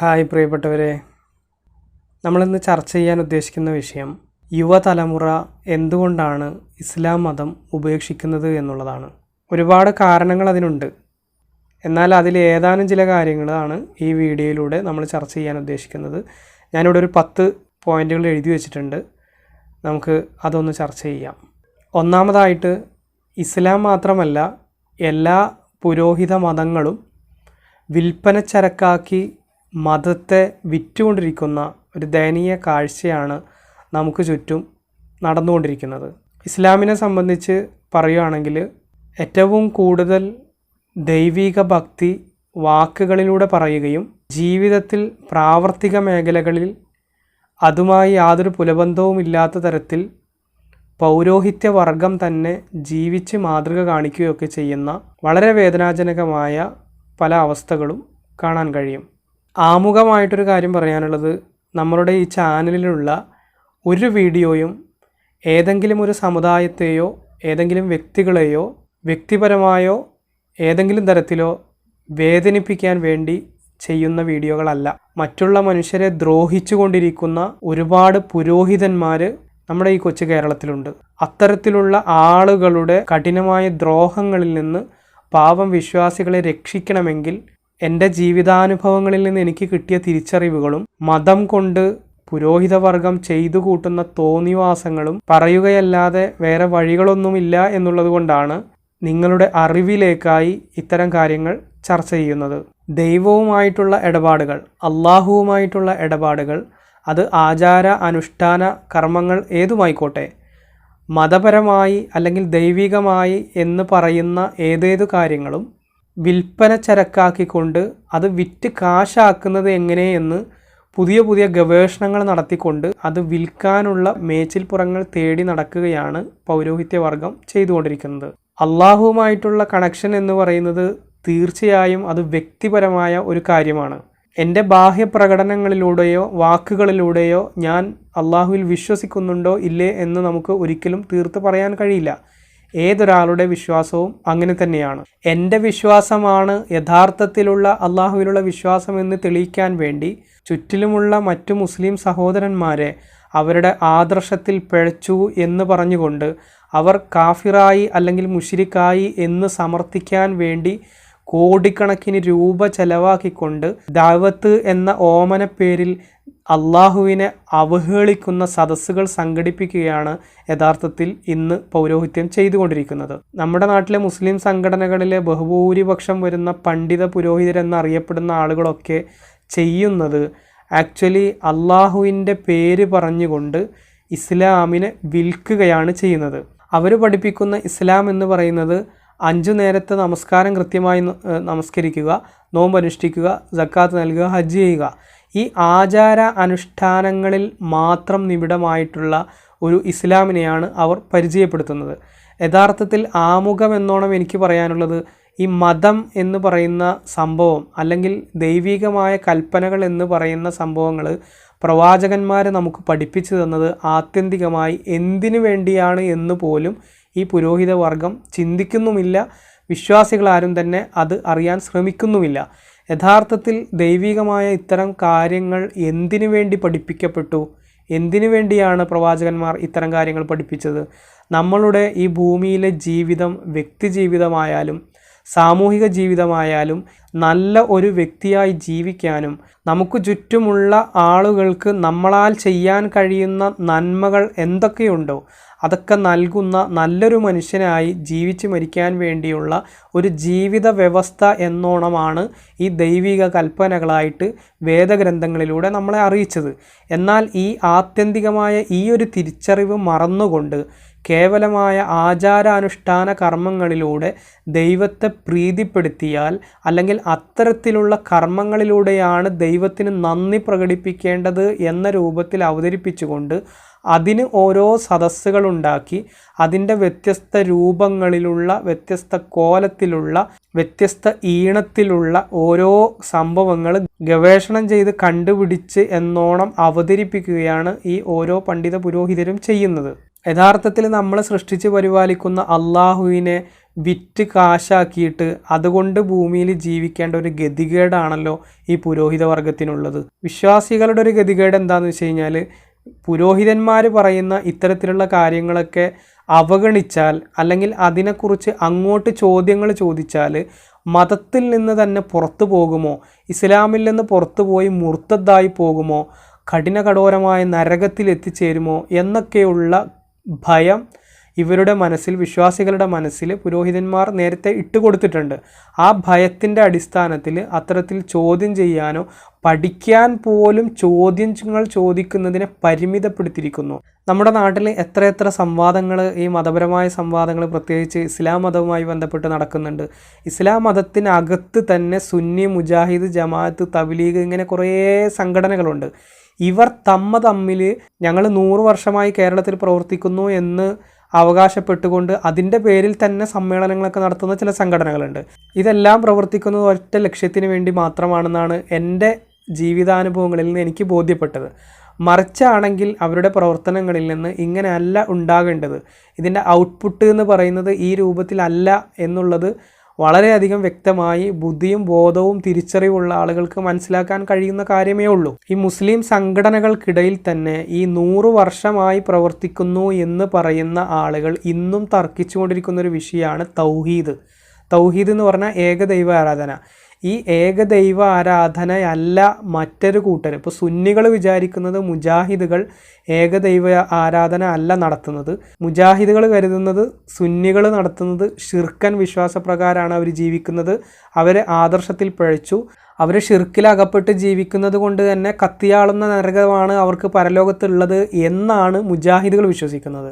Hi പ്രിയപ്പെട്ടവരെ. നമ്മളിന്ന് ചർച്ച ചെയ്യാൻ ഉദ്ദേശിക്കുന്ന വിഷയം യുവതലമുറ എന്തുകൊണ്ടാണ് ഇസ്ലാം മതം ഉപേക്ഷിക്കുന്നത് എന്നുള്ളതാണ്. ഒരുപാട് കാരണങ്ങൾ അതിനുണ്ട്. എന്നാൽ അതിൽ ഏതാനും ചില കാര്യങ്ങളാണ് ഈ വീഡിയോയിലൂടെ നമ്മൾ ചർച്ച ചെയ്യാൻ ഉദ്ദേശിക്കുന്നത്. ഞാനിവിടെ ഒരു പത്ത് പോയിന്റുകൾ എഴുതി വെച്ചിട്ടുണ്ട്. നമുക്ക് അതൊന്ന് ചർച്ച ചെയ്യാം. ഒന്നാമതായിട്ട് ഇസ്ലാം മാത്രമല്ല എല്ലാ പുരോഹിത മതങ്ങളും വിൽപ്പനച്ചരക്കാക്കി മതത്തെ വിറ്റുകൊണ്ടിരിക്കുന്ന ഒരു ദയനീയ കാഴ്ചയാണ് നമുക്ക് ചുറ്റും നടന്നുകൊണ്ടിരിക്കുന്നത്. ഇസ്ലാമിനെ സംബന്ധിച്ച് പറയുകയാണെങ്കിൽ ഏറ്റവും കൂടുതൽ ദൈവിക ഭക്തി വാക്കുകളിലൂടെ പറയുകയും ജീവിതത്തിൽ പ്രാവർത്തിക മേഖലകളിൽ അതുമായി യാതൊരു പുലബന്ധവുമില്ലാത്ത തരത്തിൽ പൗരോഹിത്യവർഗം തന്നെ ജീവിച്ച് മാതൃക കാണിക്കുകയൊക്കെ ചെയ്യുന്ന വളരെ വേദനാജനകമായ പല അവസ്ഥകളും കാണാൻ കഴിയും. ആമുഖമായിട്ടൊരു കാര്യം പറയാനുള്ളത് നമ്മളുടെ ഈ ചാനലിലുള്ള ഒരു വീഡിയോയും ഏതെങ്കിലും ഒരു സമുദായത്തെയോ ഏതെങ്കിലും വ്യക്തികളെയോ വ്യക്തിപരമായോ ഏതെങ്കിലും തരത്തിലോ വേദനിപ്പിക്കാൻ വേണ്ടി ചെയ്യുന്ന വീഡിയോകളല്ല. മറ്റുള്ള മനുഷ്യരെ ദ്രോഹിച്ചുകൊണ്ടിരിക്കുന്ന ഒരുപാട് പുരോഹിതന്മാർ നമ്മുടെ ഈ കൊച്ചു കേരളത്തിലുണ്ട്. അത്തരത്തിലുള്ള ആളുകളുടെ കഠിനമായ ദ്രോഹങ്ങളിൽ നിന്ന് പാവം വിശ്വാസികളെ രക്ഷിക്കണമെങ്കിൽ എന്റെ ജീവിതാനുഭവങ്ങളിൽ നിന്ന് എനിക്ക് കിട്ടിയ തിരിച്ചറിവുകളും മതം കൊണ്ട് പുരോഹിതവർഗം ചെയ്തു കൂട്ടുന്ന തോന്നിവാസങ്ങളും പറയുകയല്ലാതെ വേറെ വഴികളൊന്നുമില്ല എന്നുള്ളത് കൊണ്ടാണ് നിങ്ങളുടെ അറിവിലേക്കായി ഇത്തരം കാര്യങ്ങൾ ചർച്ച ചെയ്യുന്നത്. ദൈവവുമായിട്ടുള്ള ഇടപാടുകൾ അള്ളാഹുവുമായിട്ടുള്ള ഇടപാടുകൾ അത് ആചാര അനുഷ്ഠാന കർമ്മങ്ങൾ ഏതുമായിക്കോട്ടെ മതപരമായി അല്ലെങ്കിൽ ദൈവികമായി എന്ന് പറയുന്ന ഏതേതു കാര്യങ്ങളും വിൽപ്പന ചരക്കാക്കിക്കൊണ്ട് അത് വിറ്റ് കാശാക്കുന്നത് എങ്ങനെയെന്ന് പുതിയ പുതിയ ഗവേഷണങ്ങൾ നടത്തിക്കൊണ്ട് അത് വിൽക്കാനുള്ള മേച്ചിൽപ്പുറങ്ങൾ തേടി നടക്കുകയാണ് പൗരോഹിത്യവർഗം ചെയ്തുകൊണ്ടിരിക്കുന്നത്. അള്ളാഹുവുമായിട്ടുള്ള കണക്ഷൻ എന്ന് പറയുന്നത് തീർച്ചയായും അത് വ്യക്തിപരമായ ഒരു കാര്യമാണ്. എന്റെ ബാഹ്യ പ്രകടനങ്ങളിലൂടെയോ വാക്കുകളിലൂടെയോ ഞാൻ അള്ളാഹുവിൽ വിശ്വസിക്കുന്നുണ്ടോ ഇല്ലേ എന്ന് നമുക്ക് ഒരിക്കലും തീർത്ത് പറയാൻ കഴിയില്ല. ഏതൊരാളുടെ വിശ്വാസവും അങ്ങനെ തന്നെയാണ്. എന്റെ വിശ്വാസമാണ് യഥാർത്ഥത്തിലുള്ള വിശ്വാസം എന്ന് തെളിയിക്കാൻ വേണ്ടി ചുറ്റിലുമുള്ള മറ്റു മുസ്ലിം സഹോദരന്മാരെ അവരുടെ ആദർശത്തിൽ പിഴച്ചു എന്ന് പറഞ്ഞുകൊണ്ട് അവർ കാഫിറായി അല്ലെങ്കിൽ മുഷിരിക്കായി എന്ന് സമർത്ഥിക്കാൻ വേണ്ടി കോടിക്കണക്കിന് രൂപ ചെലവാക്കിക്കൊണ്ട് ദാവത്ത് എന്ന ഓമന പേരിൽ അള്ളാഹുവിനെ അവഹേളിക്കുന്ന സദസ്സുകൾ സംഘടിപ്പിക്കുകയാണ് യഥാർത്ഥത്തിൽ ഇന്ന് പൗരോഹിത്യം ചെയ്തുകൊണ്ടിരിക്കുന്നത്. നമ്മുടെ നാട്ടിലെ മുസ്ലിം സംഘടനകളിലെ ബഹുഭൂരിപക്ഷം വരുന്ന പണ്ഡിത പുരോഹിതരെന്നറിയപ്പെടുന്ന ആളുകളൊക്കെ ചെയ്യുന്നത് ആക്ച്വലി അള്ളാഹുവിന്റെ പേര് പറഞ്ഞുകൊണ്ട് ഇസ്ലാമിനെ വിൽക്കുകയാണ് ചെയ്യുന്നത്. അവർ പഠിപ്പിക്കുന്ന ഇസ്ലാം എന്ന് പറയുന്നത് അഞ്ചു നേരത്തെ നമസ്കാരം കൃത്യമായി നമസ്കരിക്കുക നോമ്പ് അനുഷ്ഠിക്കുക ജക്കാത്ത് നൽകുക ഹജ്ജ് ചെയ്യുക. ഈ ആചാര അനുഷ്ഠാനങ്ങളിൽ മാത്രം നിബിഡമായിട്ടുള്ള ഒരു ഇസ്ലാമിനെയാണ് അവർ പരിചയപ്പെടുത്തുന്നത്. യഥാർത്ഥത്തിൽ ആമുഖം എന്നോണം എനിക്ക് പറയാനുള്ളത് ഈ മതം എന്ന് പറയുന്ന സംഭവം അല്ലെങ്കിൽ ദൈവികമായ കൽപ്പനകൾ എന്ന് പറയുന്ന സംഭവങ്ങൾ പ്രവാചകന്മാർ നമുക്ക് പഠിപ്പിച്ചു തന്നത് ആത്യന്തികമായി എന്തിനു വേണ്ടിയാണ് എന്ന് പോലും ഈ പുരോഹിത വർഗം ചിന്തിക്കുന്നുമില്ല. വിശ്വാസികളാരും തന്നെ അത് അറിയാൻ ശ്രമിക്കുന്നുമില്ല. യഥാർത്ഥത്തിൽ ദൈവികമായ ഇത്തരം കാര്യങ്ങൾ എന്തിനു വേണ്ടി പഠിപ്പിക്കപ്പെട്ടു? എന്തിനു വേണ്ടിയാണ് പ്രവാചകന്മാർ ഇത്തരം കാര്യങ്ങൾ പഠിപ്പിച്ചത്? നമ്മളുടെ ഈ ഭൂമിയിലെ ജീവിതം വ്യക്തി ജീവിതമായാലും സാമൂഹിക ജീവിതമായാലും നല്ല ഒരു വ്യക്തിയായി ജീവിക്കാനും നമുക്ക് ചുറ്റുമുള്ള ആളുകൾക്ക് നമ്മളാൽ ചെയ്യാൻ കഴിയുന്ന നന്മകൾ എന്തൊക്കെയുണ്ടോ അതൊക്കെ നൽകുന്ന നല്ലൊരു മനുഷ്യനായി ജീവിച്ച് മരിക്കാൻ വേണ്ടിയുള്ള ഒരു ജീവിത വ്യവസ്ഥ എന്നോണമാണ് ഈ ദൈവിക കൽപ്പനകളായിട്ട് വേദഗ്രന്ഥങ്ങളിലൂടെ നമ്മളെ അറിയിച്ചത്. എന്നാൽ ഈ ആത്യന്തികമായ ഈ ഒരു തിരിച്ചറിവ് മറന്നുകൊണ്ട് കേവലമായ ആചാരാനുഷ്ഠാന കർമ്മങ്ങളിലൂടെ ദൈവത്തെ പ്രീതിപ്പെടുത്തിയാൽ അല്ലെങ്കിൽ അത്തരത്തിലുള്ള കർമ്മങ്ങളിലൂടെയാണ് ദൈവത്തിന് നന്ദി പ്രകടിപ്പിക്കേണ്ടത് എന്ന രൂപത്തിൽ അവതരിപ്പിച്ചുകൊണ്ട് അതിന് ഓരോ സദസ്സുകളുണ്ടാക്കി അതിന്റെ വ്യത്യസ്ത രൂപങ്ങളിലുള്ള വ്യത്യസ്ത കോലത്തിലുള്ള വ്യത്യസ്ത ഈണത്തിലുള്ള ഓരോ സംഭവങ്ങൾ ഗവേഷണം ചെയ്ത് കണ്ടുപിടിച്ച് എന്നോണം അവതരിപ്പിക്കുകയാണ് ഈ ഓരോ പണ്ഡിത പുരോഹിതരും ചെയ്യുന്നത്. യഥാർത്ഥത്തിൽ നമ്മൾ സൃഷ്ടിച്ച് പരിപാലിക്കുന്ന അള്ളാഹുവിനെ വിറ്റ് കാശാക്കിയിട്ട് അതുകൊണ്ട് ഭൂമിയിൽ ജീവിക്കേണ്ട ഒരു ഗതികേടാണല്ലോ ഈ പുരോഹിത വർഗത്തിനുള്ളത് വിശ്വാസികളുടെ ഒരു ഗതികേട് എന്താണെന്ന് വെച്ച് കഴിഞ്ഞാൽ പുരോഹിതന്മാർ പറയുന്ന ഇത്തരത്തിലുള്ള കാര്യങ്ങളൊക്കെ അവഗണിച്ചാൽ അല്ലെങ്കിൽ അതിനെക്കുറിച്ച് അങ്ങോട്ട് ചോദ്യങ്ങൾ ചോദിച്ചാൽ മതത്തിൽ നിന്ന് തന്നെ പുറത്തു പോകുമോ? ഇസ്ലാമിൽ നിന്ന് പുറത്തു പോയി മുർത്തദ്ദായി പോകുമോ? കഠിന കഠോരമായ നരകത്തിൽ എത്തിച്ചേരുമോ എന്നൊക്കെയുള്ള ഭയം ഇവരുടെ മനസ്സിൽ വിശ്വാസികളുടെ മനസ്സിൽ പുരോഹിതന്മാർ നേരത്തെ ഇട്ടുകൊടുത്തിട്ടുണ്ട്. ആ ഭയത്തിന്റെ അടിസ്ഥാനത്തിൽ അത്തരത്തിൽ ചോദ്യം ചെയ്യാനോ പഠിക്കാൻ പോലും ചോദ്യങ്ങൾ ചോദിക്കുന്നതിനെ പരിമിതപ്പെടുത്തിയിരിക്കുന്നു. നമ്മുടെ നാട്ടിൽ എത്രയെത്ര സംവാദങ്ങൾ ഈ മതപരമായ സംവാദങ്ങൾ പ്രത്യേകിച്ച് ഇസ്ലാം മതവുമായി ബന്ധപ്പെട്ട് നടക്കുന്നുണ്ട്. ഇസ്ലാം മതത്തിനകത്ത് തന്നെ സുന്നി മുജാഹിദ് ജമാഅത്ത് തബ്ലീഗ് ഇങ്ങനെ കുറേ സംഘടനകളുണ്ട്. ഇവർ തമ്മ തമ്മിൽ ഞങ്ങൾ നൂറ് വർഷമായി കേരളത്തിൽ പ്രവർത്തിക്കുന്നു എന്ന് അവകാശപ്പെട്ടുകൊണ്ട് അതിന്റെ പേരിൽ തന്നെ സമ്മേളനങ്ങളൊക്കെ നടത്തുന്ന ചില സംഘടനകളുണ്ട്. ഇതെല്ലാം പ്രവർത്തിക്കുന്നത് ഒറ്റ ലക്ഷ്യത്തിന് വേണ്ടി മാത്രമാണെന്നാണ് എന്റെ ജീവിതാനുഭവങ്ങളിൽ നിന്ന് എനിക്ക് ബോധ്യപ്പെട്ടത്. മറിച്ചാണെങ്കിൽ അവരുടെ പ്രവർത്തനങ്ങളിൽ നിന്ന് ഇങ്ങനെയല്ല ഉണ്ടാകേണ്ടത്. ഇതിന്റെ ഔട്ട്പുട്ട് എന്ന് പറയുന്നത് ഈ രൂപത്തിലല്ല എന്നുള്ളത് വളരെയധികം വ്യക്തമായി ബുദ്ധിയും ബോധവും തിരിച്ചറിവുള്ള ആളുകൾക്ക് മനസ്സിലാക്കാൻ കഴിയുന്ന കാര്യമേ ഉള്ളൂ. ഈ മുസ്ലിം സംഘടനകൾക്കിടയിൽ തന്നെ ഈ നൂറു വർഷമായി പ്രവർത്തിക്കുന്നു എന്ന് പറയുന്ന ആളുകൾ ഇന്നും തർക്കിച്ചുകൊണ്ടിരിക്കുന്ന ഒരു വിഷയമാണ് തൗഹീദ്. തൗഹീദ് എന്ന് പറഞ്ഞാൽ ഏകദൈവ ആരാധന. ഈ ഏകദൈവ ആരാധനയല്ല മറ്റൊരു കൂട്ടർ ഇപ്പോൾ സുന്നികൾ വിചാരിക്കുന്നത് മുജാഹിദുകൾ ഏകദൈവ ആരാധന അല്ല നടത്തുന്നത്. മുജാഹിദുകൾ കരുതുന്നത് സുന്നികൾ നടത്തുന്നത് ഷിർക്കൻ വിശ്വാസപ്രകാരമാണ് അവർ ജീവിക്കുന്നത്. അവരെ ആദർശത്തിൽ പഴച്ചു. അവർ ഷിർക്കിൽ അകപ്പെട്ട് ജീവിക്കുന്നത് കൊണ്ട് തന്നെ കത്തിയാളുന്ന നരകമാണ് അവർക്ക് പരലോകത്തുള്ളത് എന്നാണ് മുജാഹിദുകൾ വിശ്വസിക്കുന്നത്.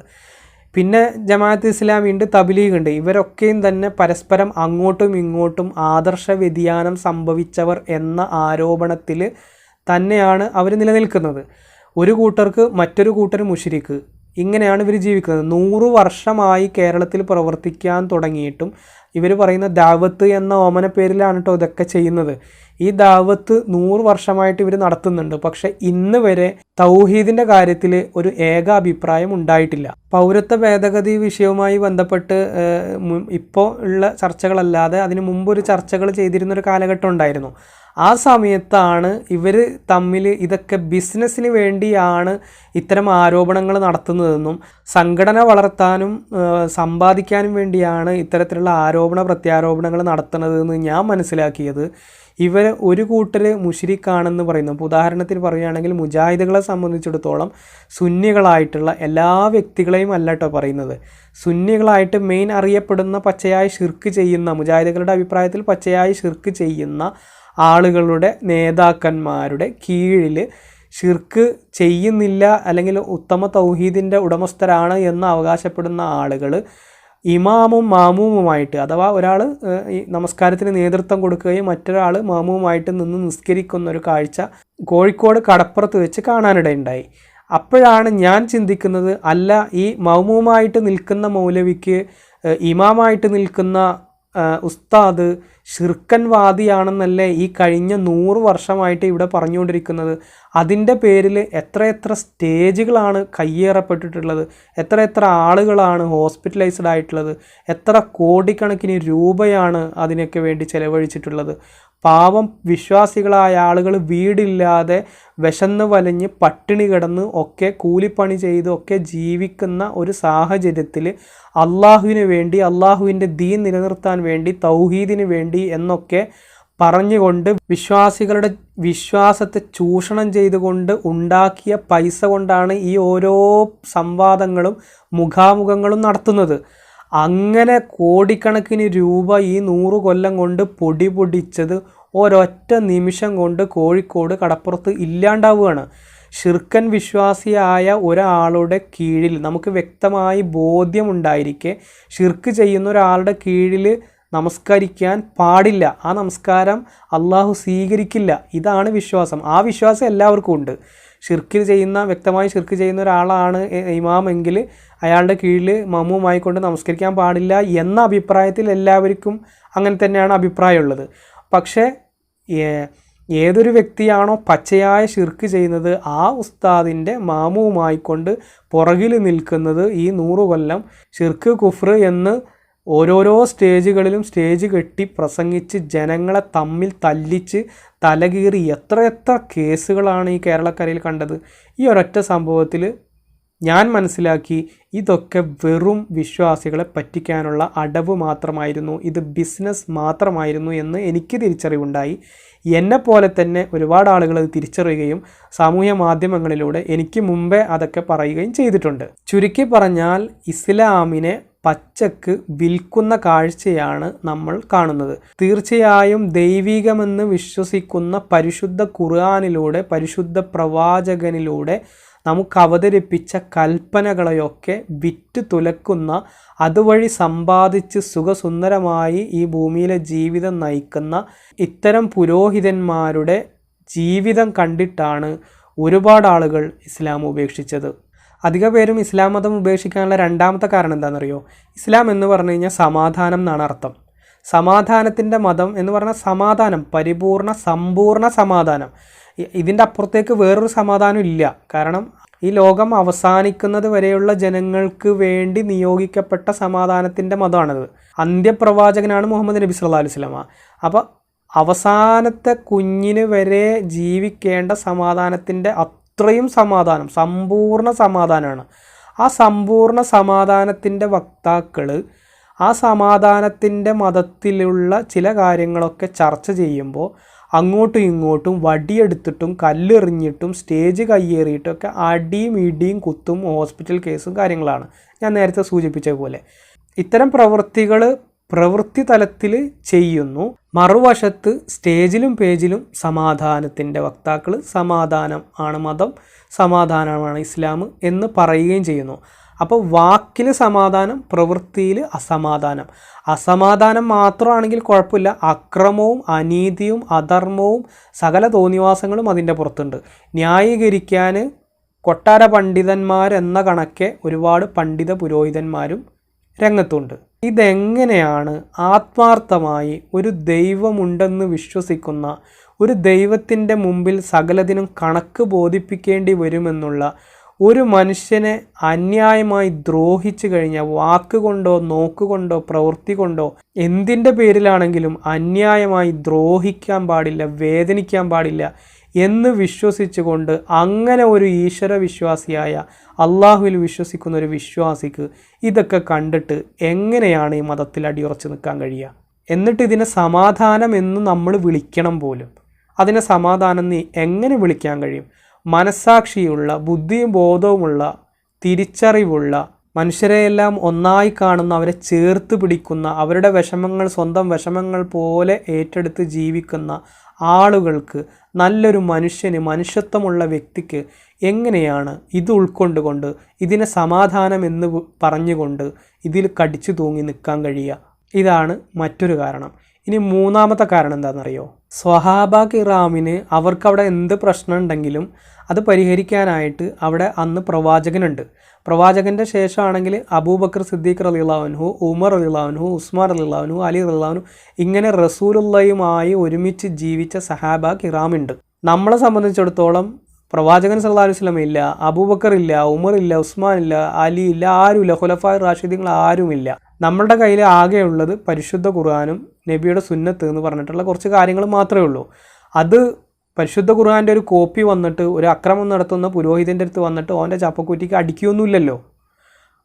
പിന്നെ ജമാഅത്ത് ഇസ്ലാമി ഉണ്ട് തബ്ലീഗ് ഉണ്ട് ഇവരൊക്കെയും തന്നെ പരസ്പരം അങ്ങോട്ടും ഇങ്ങോട്ടും ആദർശ വ്യതിയാനം സംഭവിച്ചവർ എന്ന ആരോപണത്തിൽ തന്നെയാണ് അവർ നിലനിൽക്കുന്നത്. ഒരു കൂട്ടർക്ക് മറ്റൊരു കൂട്ടർ മുഷിരിക്ക്. ഇങ്ങനെയാണ് ഇവർ ജീവിക്കുന്നത്. നൂറ് വർഷമായി കേരളത്തിൽ പ്രവർത്തിക്കാൻ തുടങ്ങിയിട്ടും ഇവർ പറയുന്ന ദാവത്ത് എന്ന ഓമന പേരിലാണ് കേട്ടോ ഇതൊക്കെ ചെയ്യുന്നത്. ഈ ദാവത്ത് നൂറ് വർഷമായിട്ട് ഇവർ നടത്തുന്നുണ്ട്. പക്ഷെ ഇന്ന് വരെ തൗഹീദിന്റെ കാര്യത്തിൽ ഒരു ഏക അഭിപ്രായം ഉണ്ടായിട്ടില്ല. പൗരത്വ ഭേദഗതി വിഷയവുമായി ബന്ധപ്പെട്ട് ഇപ്പോൾ ഉള്ള ചർച്ചകളല്ലാതെ അതിനു മുമ്പ് ഒരു ചർച്ചകൾ ചെയ്തിരുന്ന ഒരു കാലഘട്ടം ഉണ്ടായിരുന്നു. ആ സമയത്താണ് ഇവർ തമ്മിൽ ഇതൊക്കെ ബിസിനസ്സിന് വേണ്ടിയാണ് ഇത്തരം ആരോപണങ്ങൾ നടത്തുന്നതെന്നും സംഘടന വളർത്താനും സമ്പാദിക്കാനും വേണ്ടിയാണ് ഇത്തരത്തിലുള്ള ആരോപണ പ്രത്യാരോപണങ്ങൾ നടത്തുന്നതെന്ന് ഞാൻ മനസ്സിലാക്കിയത്. ഇവർ ഒരു കൂട്ടർ മുഷിരിക്കാണെന്ന് പറയുന്നു. അപ്പോൾ ഉദാഹരണത്തിന് പറയുകയാണെങ്കിൽ മുജാഹിദുകളെ സംബന്ധിച്ചിടത്തോളം സുന്നികളായിട്ടുള്ള എല്ലാ വ്യക്തികളെയും അല്ല കേട്ടോ പറയുന്നത്. സുന്നികളായിട്ട് മെയിൻ അറിയപ്പെടുന്ന പച്ചയായ ഷിർക്ക് ചെയ്യുന്ന മുജാഹിദുകളുടെ അഭിപ്രായത്തിൽ പച്ചയായ ഷിർക്ക് ചെയ്യുന്ന ആളുകളുടെ നേതാക്കന്മാരുടെ കീഴിൽ ഷിർക്ക് ചെയ്യുന്നില്ല അല്ലെങ്കിൽ ഉത്തമ തൗഹീദിന്റെ ഉടമസ്ഥരാണ് എന്ന് അവകാശപ്പെടുന്ന ആളുകൾ ഇമാമും മാമൂമുമായിട്ട് അഥവാ ഒരാൾ നമസ്കാരത്തിന് നേതൃത്വം കൊടുക്കുകയും മറ്റൊരാൾ മാമുവുമായിട്ട് നിന്ന് നിസ്കരിക്കുന്ന ഒരു കാഴ്ച കോഴിക്കോട് കടപ്പുറത്ത് വെച്ച് കാണാനിടയുണ്ടായി. അപ്പോഴാണ് ഞാൻ ചിന്തിക്കുന്നത് അല്ല ഈ മൗമുമായിട്ട് നിൽക്കുന്ന മൗലവിക്ക് ഇമാമായിട്ട് നിൽക്കുന്ന ഉസ്താദ് ഷിർക്കൻവാദിയാണെന്നല്ലേ ഈ കഴിഞ്ഞ നൂറ് വർഷമായിട്ട് ഇവിടെ പറഞ്ഞുകൊണ്ടിരിക്കുന്നത്? അതിന്റെ പേരിൽ എത്രയെത്ര സ്റ്റേജുകളാണ് കയ്യേറപ്പെട്ടിട്ടുള്ളത് എത്ര എത്ര ആളുകളാണ് ഹോസ്പിറ്റലൈസ്ഡ് ആയിട്ടുള്ളത് എത്ര കോടിക്കണക്കിന് രൂപയാണ് അതിനൊക്കെ വേണ്ടി ചെലവഴിച്ചിട്ടുള്ളത്. പാവം വിശ്വാസികളായ ആളുകൾ വീടില്ലാതെ വിശന്ന് വലഞ്ഞ് പട്ടിണി കിടന്ന് ഒക്കെ കൂലിപ്പണി ചെയ്ത് ഒക്കെ ജീവിക്കുന്ന ഒരു സാഹചര്യത്തിൽ അള്ളാഹുവിന് വേണ്ടി അള്ളാഹുവിന്റെ ദീൻ നിലനിർത്താൻ വേണ്ടി തൗഹീദിന് വേണ്ടി എന്നൊക്കെ പറഞ്ഞുകൊണ്ട് വിശ്വാസികളുടെ വിശ്വാസത്തെ ചൂഷണം ചെയ്തുകൊണ്ട് ഉണ്ടാക്കിയ പൈസ കൊണ്ടാണ് ഈ ഓരോ സംവാദങ്ങളും മുഖാമുഖങ്ങളും നടത്തുന്നത്. അങ്ങനെ കോടിക്കണക്കിന് രൂപ ഈ നൂറ് കൊല്ലം കൊണ്ട് പൊടി പൊടിച്ചത് ഒരൊറ്റ നിമിഷം കൊണ്ട് കോഴിക്കോട് കടപ്പുറത്ത് ഇല്ലാണ്ടാവുകയാണ്. ഷിർക്കൻ വിശ്വാസിയായ ഒരാളുടെ കീഴിൽ നമുക്ക് വ്യക്തമായി ബോധ്യമുണ്ടായിരിക്കെ ഷിർക്ക് ചെയ്യുന്ന ഒരാളുടെ കീഴിൽ നമസ്കരിക്കാൻ പാടില്ല. ആ നമസ്കാരം അള്ളാഹു സ്വീകരിക്കില്ല. ഇതാണ് വിശ്വാസം. ആ വിശ്വാസം എല്ലാവർക്കും ഉണ്ട്. ഷിർക്ക് ചെയ്യുന്ന വ്യക്തമായി ഷിർക്ക് ചെയ്യുന്ന ഒരാളാണ് ഇമാമെങ്കിൽ അയാളുടെ കീഴിൽ മമ്മുമായി കൊണ്ട് നമസ്കരിക്കാൻ പാടില്ല എന്ന അഭിപ്രായത്തിൽ എല്ലാവർക്കും അങ്ങനെ തന്നെയാണ് അഭിപ്രായമുള്ളത്. പക്ഷേ ഏതൊരു വ്യക്തിയാണോ പച്ചയായ ഷിർക്ക് ചെയ്യുന്നത് ആ ഉസ്താദിന്റെ മാമുവുമായിക്കൊണ്ട് പുറകിൽ നിൽക്കുന്നത് ഈ നൂറു കൊല്ലം ഷിർക്ക് കുഫ്ർ എന്ന് ഓരോരോ സ്റ്റേജുകളിലും സ്റ്റേജ് കെട്ടി പ്രസംഗിച്ച് ജനങ്ങളെ തമ്മിൽ തല്ലിച്ച് തലകീറി എത്ര എത്ര കേസുകളാണ് ഈ കേരളക്കരയിൽ കണ്ടത്. ഈ ഒരൊറ്റ സംഭവത്തിൽ ഞാൻ മനസ്സിലാക്കി ഇതൊക്കെ വെറും വിശ്വാസികളെ പറ്റിക്കാനുള്ള അടവ് മാത്രമായിരുന്നു. ഇത് ബിസിനസ് മാത്രമായിരുന്നു എന്ന് എനിക്ക് തിരിച്ചറിവുണ്ടായി. എന്നെപ്പോലെ തന്നെ ഒരുപാട് ആളുകൾ അത് തിരിച്ചറിയുകയും സാമൂഹ്യ മാധ്യമങ്ങളിലൂടെ എനിക്ക് മുമ്പേ അതൊക്കെ പറയുകയും ചെയ്തിട്ടുണ്ട്. ചുരുക്കി പറഞ്ഞാൽ ഇസ്ലാമിനെ പച്ചക്ക് വിൽക്കുന്ന കാഴ്ചയാണ് നമ്മൾ കാണുന്നത്. തീർച്ചയായും ദൈവികമെന്ന് വിശ്വസിക്കുന്ന പരിശുദ്ധ ഖുർആാനിലൂടെ പരിശുദ്ധ പ്രവാചകനിലൂടെ നമുക്ക് അവതരിപ്പിച്ച കൽപ്പനകളെയൊക്കെ വിറ്റ് തുലക്കുന്ന അതുവഴി സമ്പാദിച്ച് സുഖസുന്ദരമായി ഈ ഭൂമിയിലെ ജീവിതം നയിക്കുന്ന ഇത്തരം പുരോഹിതന്മാരുടെ ജീവിതം കണ്ടിട്ടാണ് ഒരുപാട് ആളുകൾ ഇസ്ലാം ഉപേക്ഷിച്ചത്. അധിക പേരും ഇസ്ലാം മതം ഉപേക്ഷിക്കാനുള്ള രണ്ടാമത്തെ കാരണം എന്താണെന്നറിയോ? ഇസ്ലാം എന്ന് പറഞ്ഞു കഴിഞ്ഞാൽ സമാധാനം എന്നാണ് അർത്ഥം. സമാധാനത്തിന്റെ മതം എന്ന് പറഞ്ഞാൽ സമാധാനം പരിപൂർണ സമ്പൂർണ സമാധാനം. ഇതിന്റെ അപ്പുറത്തേക്ക് വേറൊരു സമാധാനം ഇല്ല. കാരണം ഈ ലോകം അവസാനിക്കുന്നത് വരെയുള്ള ജനങ്ങൾക്ക് വേണ്ടി നിയോഗിക്കപ്പെട്ട സമാധാനത്തിന്റെ മതമാണത്. അന്ത്യപ്രവാചകനാണ് മുഹമ്മദ് നബി സല്ലാ അലൈഹി സ്വലാമ അപ്പോൾ അവസാനത്തെ കുഞ്ഞിന് വരെ ജീവിക്കേണ്ട സമാധാനത്തിന്റെ അത്രയും സമാധാനം സമ്പൂർണ സമാധാനമാണ്. ആ സമ്പൂർണ സമാധാനത്തിന്റെ വക്താക്കൾ ആ സമാധാനത്തിന്റെ മതത്തിലുള്ള ചില കാര്യങ്ങളൊക്കെ ചർച്ച ചെയ്യുമ്പോൾ അങ്ങോട്ടും ഇങ്ങോട്ടും വടിയെടുത്തിട്ടും കല്ലെറിഞ്ഞിട്ടും സ്റ്റേജ് കയ്യേറിയിട്ടൊക്കെ അടിയും ഇടിയും കുത്തും ഹോസ്പിറ്റൽ കേസും കാര്യങ്ങളാണ്. ഞാൻ നേരത്തെ സൂചിപ്പിച്ച പോലെ ഇത്തരം പ്രവൃത്തികൾ പ്രവൃത്തി തലത്തിൽ ചെയ്യുന്നു. മറുവശത്ത് സ്റ്റേജിലും പേജിലും സമാധാനത്തിന്റെ വക്താക്കൾ സമാധാനം ആണ് മതം സമാധാനമാണ് ഇസ്ലാം എന്ന് പറയുകയും ചെയ്യുന്നു. അപ്പോൾ വാക്കിൽ സമാധാനം പ്രവൃത്തിയിൽ അസമാധാനം. അസമാധാനം മാത്രമാണെങ്കിൽ കുഴപ്പമില്ല. അക്രമവും അനീതിയും അധർമ്മവും സകല തോന്നിവാസങ്ങളും അതിന്റെ പുറത്തുണ്ട്. ന്യായീകരിക്കാൻ കൊട്ടാര പണ്ഡിതന്മാരെന്ന കണക്കെ ഒരുപാട് പണ്ഡിത പുരോഹിതന്മാരും രംഗത്തുണ്ട്. ഇതെങ്ങനെയാണ് ആത്മാർത്ഥമായി ഒരു ദൈവമുണ്ടെന്ന് വിശ്വസിക്കുന്ന ഒരു ദൈവത്തിന്റെ മുമ്പിൽ സകലതിനും കണക്ക് ബോധിപ്പിക്കേണ്ടി വരുമെന്നുള്ള ഒരു മനുഷ്യനെ അന്യായമായി ദ്രോഹിച്ചു കഴിഞ്ഞ വാക്കുകൊണ്ടോ നോക്കുകൊണ്ടോ പ്രവൃത്തി കൊണ്ടോ എന്തിന്റെ പേരിലാണെങ്കിലും അന്യായമായി ദ്രോഹിക്കാൻ പാടില്ല വേദനിക്കാൻ പാടില്ല എന്ന് വിശ്വസിച്ചുകൊണ്ട് അങ്ങനെ ഒരു ഈശ്വര വിശ്വാസിയായ അള്ളാഹുവിൽ വിശ്വസിക്കുന്ന ഒരു വിശ്വാസിക്ക് ഇതൊക്കെ കണ്ടിട്ട് എങ്ങനെയാണ് ഈ മതത്തിൽ അടിയുറച്ച് നിൽക്കാൻ കഴിയുക? എന്നിട്ട് ഇതിനെ സമാധാനം എന്ന് നമ്മൾ വിളിക്കണം പോലും. അതിനെ സമാധാനം നീ എങ്ങനെ വിളിക്കാൻ കഴിയും? മനസ്സാക്ഷിയുള്ള ബുദ്ധിയും ബോധവുമുള്ള തിരിച്ചറിവുള്ള മനുഷ്യരെയെല്ലാം ഒന്നായി കാണുന്ന അവരെ ചേർത്ത് പിടിക്കുന്ന അവരുടെ വിഷമങ്ങൾ സ്വന്തം വിഷമങ്ങൾ പോലെ ഏറ്റെടുത്ത് ജീവിക്കുന്ന ആളുകൾക്ക് നല്ലൊരു മനുഷ്യന് മനുഷ്യത്വമുള്ള വ്യക്തിക്ക് എങ്ങനെയാണ് ഇത് ഉൾക്കൊണ്ടുകൊണ്ട് ഇതിനെ സമാധാനം എന്ന് പറഞ്ഞുകൊണ്ട് ഇതിൽ കടിച്ചു തൂങ്ങി നിൽക്കാൻ കഴിയുക? ഇതാണ് മറ്റൊരു കാരണം. ഇനി മൂന്നാമത്തെ കാരണം എന്താണെന്നറിയോ? സ്വഹാബ കിറാമിന് അവർക്കവിടെ എന്ത് പ്രശ്നം ഉണ്ടെങ്കിലും അത് പരിഹരിക്കാനായിട്ട് അവിടെ അന്ന് പ്രവാചകനുണ്ട്. പ്രവാചകന്റെ ശേഷമാണെങ്കിൽ അബൂബക്കർ സിദ്ദീഖ് റലിള്ളാവൻഹു ഉമർ അലിള്ളാവൻഹു ഉസ്മാൻ അലിള്ളാവൻഹു അലി റലിള്ളാവൻഹു ഇങ്ങനെ റസൂലുള്ളയുമായി ഒരുമിച്ച് ജീവിച്ച സഹാബ കിറാമുണ്ട്. നമ്മളെ സംബന്ധിച്ചിടത്തോളം പ്രവാചകൻ സല്ലാ സ്വലം ഇല്ല അബൂബക്കർ ഇല്ല ഉമർ ഇല്ല ഉസ്മാൻ ഇല്ല അലി ഇല്ല ആരുമില്ല ഖുലഫായ് റാഷിദീങ്ങൾ ആരുമില്ല നമ്മളുടെ കയ്യിൽ ആകെയുള്ളത് പരിശുദ്ധ ഖുർആാനും നബിയുടെ സുന്നത്ത് എന്ന് പറഞ്ഞിട്ടുള്ള കുറച്ച് കാര്യങ്ങൾ മാത്രമേ ഉള്ളൂ. അത് പരിശുദ്ധ ഖുർആാന്റെ ഒരു കോപ്പി വന്നിട്ട് ഒരു അക്രമം നടത്തുന്ന പുരോഹിതന്റെ അടുത്ത് വന്നിട്ട് ഓന്റെ ചപ്പക്കുറ്റിക്ക് അടിക്കുകയൊന്നുമില്ലല്ലോ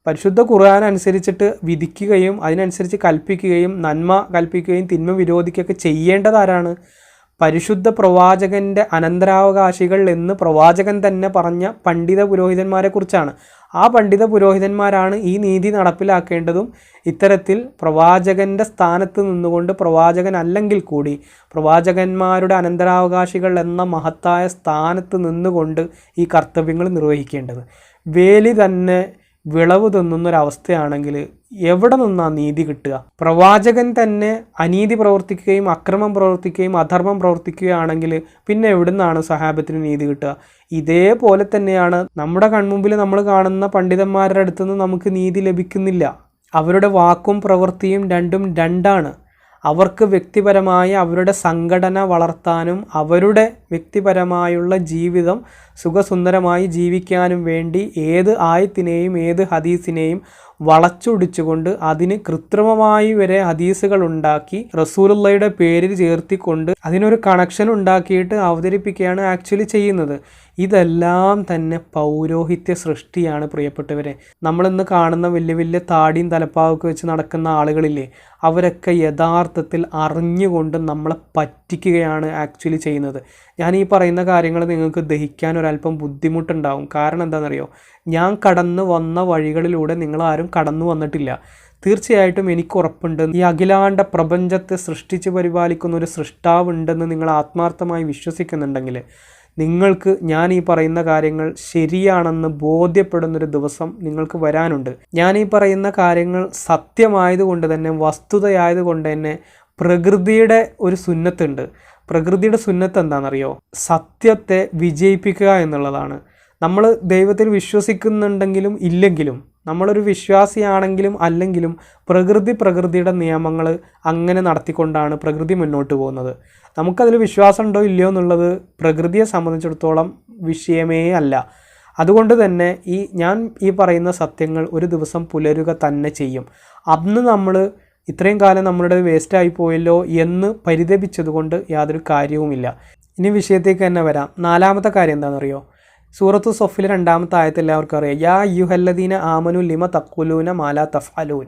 പരിശുദ്ധ ഖുർആൻ അനുസരിച്ചിട്ട് വിധിക്കുകയും അതിനനുസരിച്ച് കൽപ്പിക്കുകയും നന്മ കൽപ്പിക്കുകയും തിന്മ വിരോധിക്കുകയൊക്കെ ചെയ്യേണ്ടതാരാണ്? പരിശുദ്ധ പ്രവാചകന്റെ അനന്തരാവകാശികൾ എന്ന് പ്രവാചകൻ തന്നെ പറഞ്ഞ പണ്ഡിത പുരോഹിതന്മാരെ കുറിച്ചാണ് ആ പണ്ഡിത പുരോഹിതന്മാരാണ് ഈ നീതി നടപ്പിലാക്കേണ്ടതും ഇത്തരത്തിൽ പ്രവാചകന്റെ സ്ഥാനത്ത് നിന്നുകൊണ്ട് പ്രവാചകൻ അല്ലെങ്കിൽ കൂടി പ്രവാചകന്മാരുടെ അനന്തരാവകാശികൾ എന്ന മഹത്തായ സ്ഥാനത്ത് നിന്നുകൊണ്ട് ഈ കർത്തവ്യങ്ങൾ നിർവഹിക്കേണ്ടത്. വേലി തന്നെ വിളവ് തിന്നുന്നൊരവസ്ഥയാണെങ്കിൽ എവിടെ നിന്നാ നീതി കിട്ടുക? പ്രവാചകൻ തന്നെ അനീതി പ്രവർത്തിക്കുകയും അക്രമം പ്രവർത്തിക്കുകയും അധർമ്മം പ്രവർത്തിക്കുകയാണെങ്കിൽ പിന്നെ എവിടുന്നാണ് സഹാബത്തിന് നീതി കിട്ടുക? ഇതേപോലെ തന്നെയാണ് നമ്മുടെ കൺമുമ്പിൽ നമ്മൾ കാണുന്ന പണ്ഡിതന്മാരുടെ അടുത്തുനിന്ന് നമുക്ക് നീതി ലഭിക്കുന്നില്ല. അവരുടെ വാക്കും പ്രവൃത്തിയും രണ്ടും രണ്ടാണ്. അവർക്ക് വ്യക്തിപരമായ അവരുടെ സംഘടന വളർത്താനും അവരുടെ വ്യക്തിപരമായുള്ള ജീവിതം സുഖസുന്ദരമായി ജീവിക്കാനും വേണ്ടി ഏത് ആയത്തിനെയും ഏത് ഹദീസിനെയും വളച്ചൊടിച്ചുകൊണ്ട് അതിന് കൃത്രിമമായി വരെ ഹദീസുകൾ ഉണ്ടാക്കി റസൂലുള്ളയുടെ പേരിൽ ചേർത്തിക്കൊണ്ട് അതിനൊരു കണക്ഷൻ ഉണ്ടാക്കിയിട്ട് അവതരിപ്പിക്കുകയാണ് ആക്ച്വലി ചെയ്യുന്നത്. ഇതെല്ലാം തന്നെ പൗരോഹിത്യ സൃഷ്ടിയാണ് പ്രിയപ്പെട്ടവരെ. നമ്മളിന്ന് കാണുന്ന വലിയ വലിയ താടിയും തലപ്പാവൊക്കെ വെച്ച് നടക്കുന്ന ആളുകളില്ലേ അവരൊക്കെ യഥാർത്ഥത്തിൽ അറിഞ്ഞുകൊണ്ട് നമ്മളെ പറ്റിക്കുകയാണ് ആക്ച്വലി ചെയ്യുന്നത്. ഞാൻ ഈ പറയുന്ന കാര്യങ്ങൾ നിങ്ങൾക്ക് ദഹിക്കാൻ ഒരല്പം ബുദ്ധിമുട്ടുണ്ടാവും. കാരണം എന്താണെന്നറിയോ? ഞാൻ കടന്നു വന്ന വഴികളിലൂടെ നിങ്ങളാരും കടന്നു വന്നിട്ടില്ല. തീർച്ചയായിട്ടും എനിക്ക് ഉറപ്പുണ്ട്. ഈ അഖിലാണ്ട പ്രപഞ്ചത്തെ സൃഷ്ടിച്ച് പരിപാലിക്കുന്ന ഒരു സൃഷ്ടാവുണ്ടെന്ന് നിങ്ങൾ ആത്മാർത്ഥമായി വിശ്വസിക്കുന്നുണ്ടെങ്കിൽ നിങ്ങൾക്ക് ഞാൻ ഈ പറയുന്ന കാര്യങ്ങൾ ശരിയാണെന്ന് ബോധ്യപ്പെടുന്നൊരു ദിവസം നിങ്ങൾക്ക് വരാനുണ്ട്. ഞാൻ ഈ പറയുന്ന കാര്യങ്ങൾ സത്യമായതുകൊണ്ട് തന്നെ വസ്തുതയായതുകൊണ്ട് തന്നെ പ്രകൃതിയുടെ ഒരു സുന്നത്തുണ്ട്. പ്രകൃതിയുടെ സുന്നത്ത് എന്താണെന്നറിയോ? സത്യത്തെ വിജയിപ്പിക്കുക എന്നുള്ളതാണ്. നമ്മൾ ദൈവത്തിൽ വിശ്വസിക്കുന്നുണ്ടെങ്കിലും ഇല്ലെങ്കിലും നമ്മളൊരു വിശ്വാസിയാണെങ്കിലും അല്ലെങ്കിലും പ്രകൃതി പ്രകൃതിയുടെ നിയമങ്ങൾ അങ്ങനെ നടത്തിക്കൊണ്ടാണ് പ്രകൃതി മുന്നോട്ട് പോകുന്നത്. നമുക്കതിൽ വിശ്വാസമുണ്ടോ ഇല്ലയോ എന്നുള്ളത് പ്രകൃതിയെ സംബന്ധിച്ചിടത്തോളം വിഷയമേ അല്ല. അതുകൊണ്ട് തന്നെ ഈ ഞാൻ ഈ പറയുന്ന സത്യങ്ങൾ ഒരു ദിവസം പുലരുക തന്നെ ചെയ്യും. അന്ന് നമ്മൾ ഇത്രയും കാലം നമ്മളുടെ വേസ്റ്റായി പോയല്ലോ എന്ന് പരിതപിച്ചതുകൊണ്ട് യാതൊരു കാര്യവുമില്ല. ഇനി വിഷയത്തേക്ക് തന്നെ വരാം. നാലാമത്തെ കാര്യം എന്താണെന്നറിയോ? സൂറത്തു സൊഫിൽ രണ്ടാമത്തെ ആയത്ത് എല്ലാവർക്കും അറിയാം. യാ യുഹല്ലദീന ആമനു ലിമ തക്കുലൂന മാല തഫ്അലൂൻ.